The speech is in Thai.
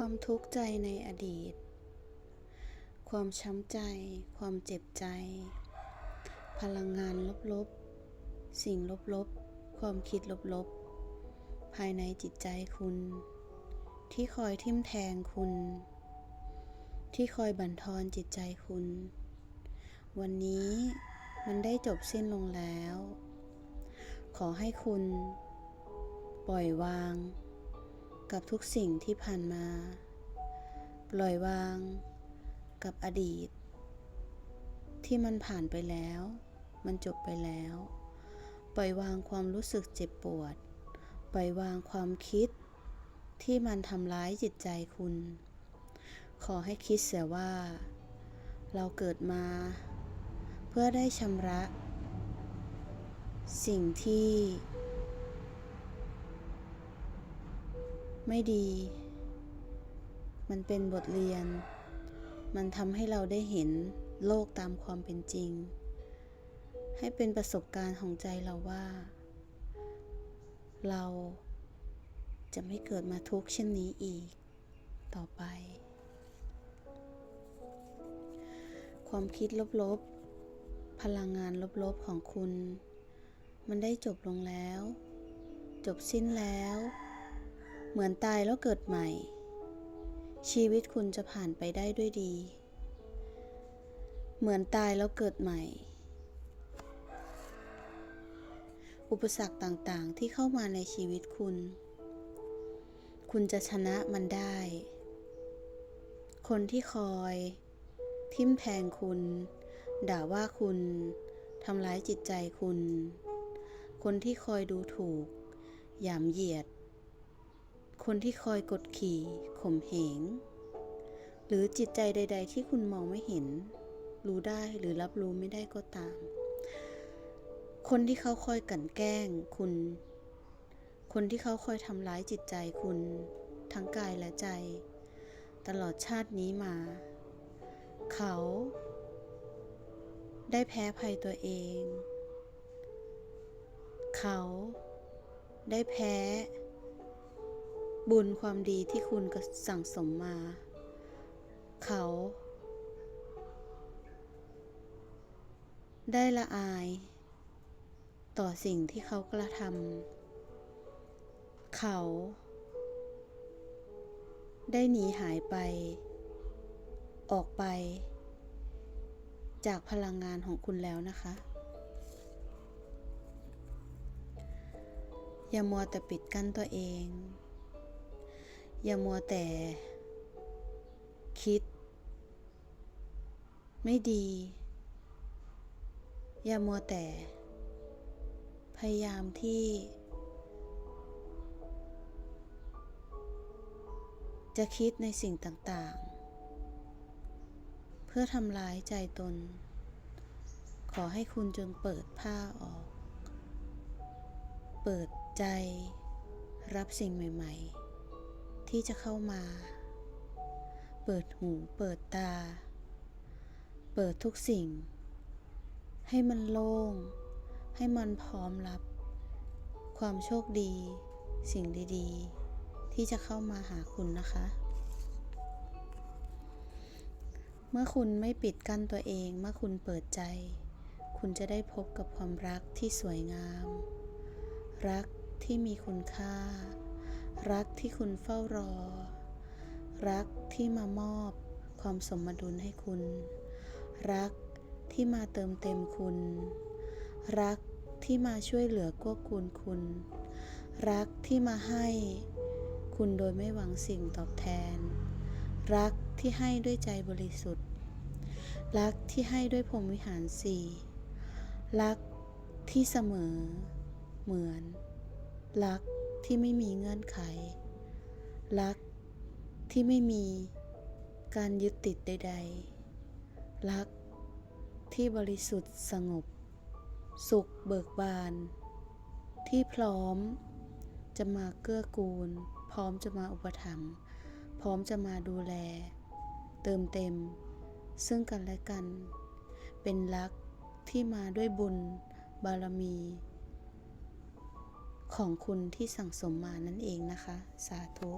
ความทุกข์ใจในอดีต ความช้ำใจ ความเจ็บใจ พลังงานลบๆ สิ่งลบๆ ความคิดลบๆ ภายในจิตใจคุณ ที่คอยทิ่มแทงคุณ ที่คอยบั่นทอนจิตใจคุณ วันนี้มันได้จบสิ้นลงแล้ว ขอให้คุณ ปล่อยวาง กับทุกสิ่งที่ผ่านมา ปล่อยวาง กับอดีต ที่มันผ่านไปแล้ว มันจบไปแล้ว ปล่อยวางความรู้สึกเจ็บปวด ปล่อยวางความคิด ที่มันทำร้ายจิตใจคุณ ขอให้คิดเสียว่า เราเกิดมา เพื่อได้ชำระ สิ่งที่ ไม่ดี มันเป็นบทเรียน มันทำให้เราได้เห็นโลกตามความเป็นจริง ให้เป็นประสบการณ์ของใจเราว่า เราจะไม่เกิดมาทุกข์เช่นนี้อีก ต่อไป ความคิดลบๆ พลังงานลบๆของคุณ มันได้จบลงแล้ว จบสิ้นแล้ว เหมือนตายแล้วเกิดใหม่ ชีวิตคุณจะผ่านไปได้ด้วยดี เหมือนตายแล้วเกิดใหม่ อุปสรรคต่างๆที่เข้ามาในชีวิตคุณ คุณจะชนะมันได้ คนที่คอย ทิมแทงคุณ ด่าว่าคุณทำร้ายจิตใจคุณ คนที่คอยดูถูกหยามเหยียด คนที่คอยกดขี่ข่มเหง หรือจิตใจใด ๆ ที่คุณมองไม่เห็น รู้ได้หรือรับรู้ไม่ได้ก็ตาม คนที่เขาคอยกลั่นแกล้งคุณ คนที่เขาคอยทำร้ายจิตใจคุณ ทั้งกายและใจ ตลอดชาตินี้มา เขา ได้แพ้ภัยตัวเอง เขาได้แพ้ บุญความดีที่คุณก็สั่งสมมา เขา ได้ละอาย ต่อสิ่งที่เขากระทำเขา ได้หนีหายไป ออกไป จากพลังงานของคุณแล้วนะคะ อย่ามัวแต่ปิดกั้นตัวเอง อย่ามัวแต่ คิด ไม่ดี อย่ามัวแต่ พยายามที่ จะคิดในสิ่งต่างๆ เพื่อทำร้ายใจตน ขอให้คุณจงเปิดผ้าออก เปิดใจรับสิ่งใหม่ ๆ ที่จะเข้ามา เปิดหูเปิดตา เปิดทุกสิ่ง ให้มันโล่ง ให้มันพร้อมรับ ความโชคดี สิ่งดีๆ ที่จะเข้ามาหาคุณนะคะ เมื่อคุณไม่ปิดกั้นตัวเอง เมื่อคุณเปิดใจ คุณจะได้พบกับความรักที่สวยงาม รักที่มีคุณค่า รักที่คุณเฝ้ารอ รักที่มามอบความสมดุลให้คุณ รักที่มาเติมเต็มคุณ รักที่มาช่วยเหลือกู้กูลคุณ รักที่มาให้คุณโดยไม่หวังสิ่งตอบแทน รักที่ให้ด้วยใจบริสุทธิ์ รักที่ให้ด้วยพรมวิหารสี่รักที่เสมอ เหมือน รัก ที่ไม่มีเงื่อนไข รักที่ไม่มีการยึดติดใด ๆ รักที่บริสุทธิ์สงบ สุขเบิกบาน ที่พร้อมจะมาเกื้อกูล พร้อมจะมาอุปถัมภ์พร้อมจะมาดูแล เติมเต็ม ซึ่งกันและกัน เป็นรักที่มาด้วยบุญ บารมี ของคุณที่สั่งสมมานั่นเองนะคะ สาธุ